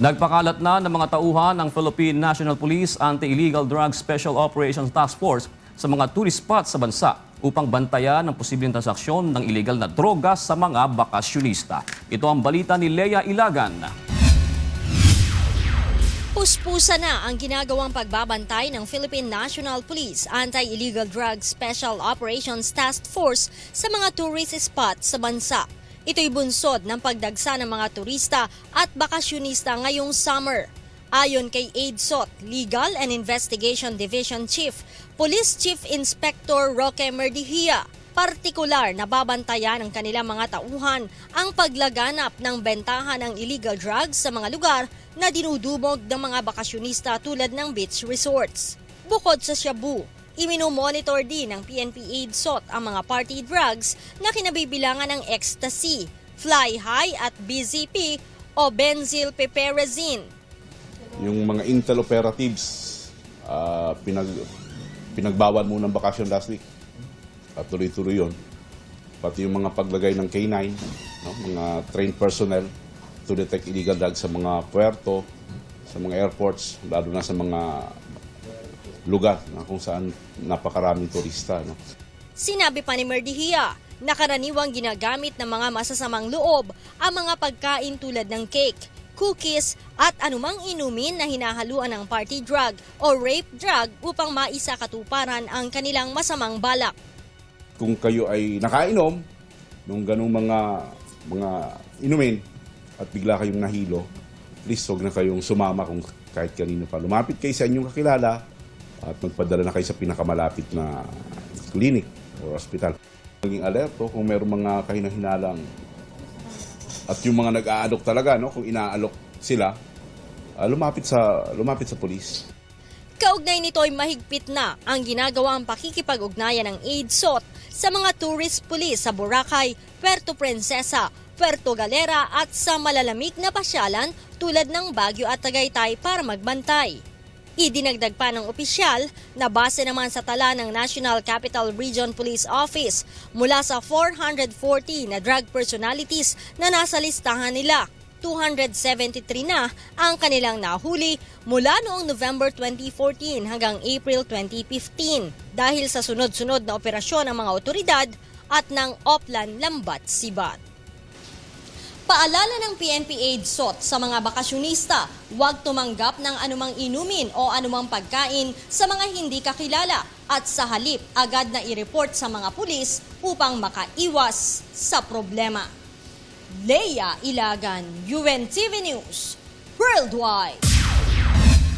Nagpakalat na ng mga tauhan ng Philippine National Police Anti-Illegal Drugs Special Operations Task Force sa mga tourist spots sa bansa upang bantayan ang posibleng transaksyon ng illegal na droga sa mga bakasyonista. Ito ang balita ni Lea Ilagan. Puspusa na ang ginagawang pagbabantay ng Philippine National Police Anti-Illegal Drugs Special Operations Task Force sa mga tourist spots sa bansa. Ito'y bunsod ng pagdagsa ng mga turista at bakasyonista ngayong summer. Ayon kay AIDSOT, Legal and Investigation Division Chief, Police Chief Inspector Roque Merdihia, partikular na babantayan ng kanilang mga tauhan ang paglaganap ng bentahan ng illegal drugs sa mga lugar na dinudumog ng mga bakasyonista tulad ng beach resorts. Bukod sa Shabu, iminomonitor din ng PNP AIDSOT ang mga party drugs na kinabibilangan ng ecstasy, fly high at BZP o benzyl piperazine. Yung mga intel operatives, ah, pinag, pinagbawal muna ng bakasyon last week. At tuloy-tuloy yun. Pati yung mga paglagay ng K9, no? mga trained personnel to detect illegal drugs sa mga puerto, sa mga airports, lalo na sa mga lugar na kung saan napakaraming turista. No? Sinabi pa ni Merdihia na karaniwang ginagamit ng mga masasamang loob ang mga pagkain tulad ng cake, cookies at anumang inumin na hinahaluan ng party drug o rape drug upang maisa katuparan ang kanilang masamang balak. Kung kayo ay nakainom nung ganung mga mga inumin at bigla kayong nahilo, please huwag na kayong sumama kung kahit kanino pa. Lumapit kayo sa inyong kakilala at magpadala na kayo sa pinakamalapit na clinic or hospital. Maging alerto kung mayroong mga kahinahinalang at yung mga nag-aalok talaga, no, kung inaalok sila, ah, lumapit sa lumapit sa pulis. Kaugnay nito ay mahigpit na ang ginagawang pakikipag-ugnayan ng AIDSOT sa mga tourist police sa Boracay, Puerto Princesa, Puerto Galera at sa malalamig na pasyalan tulad ng Baguio at Tagaytay para magbantay. Idinagdag pa ng opisyal na base naman sa tala ng National Capital Region Police Office mula sa 440 na drug personalities na nasa listahan nila 273 na ang kanilang nahuli mula noong November 2014 hanggang April 2015 dahil sa sunod-sunod na operasyon ng mga otoridad at ng Oplan Lambat Sibat. Paalala ng PNP AIDSOT sa mga bakasyonista, huwag tumanggap ng anumang inumin o anumang pagkain sa mga hindi kakilala at sa halip agad na i-report sa mga pulis upang makaiwas sa problema. Leia Ilagan, UNTV News, Worldwide.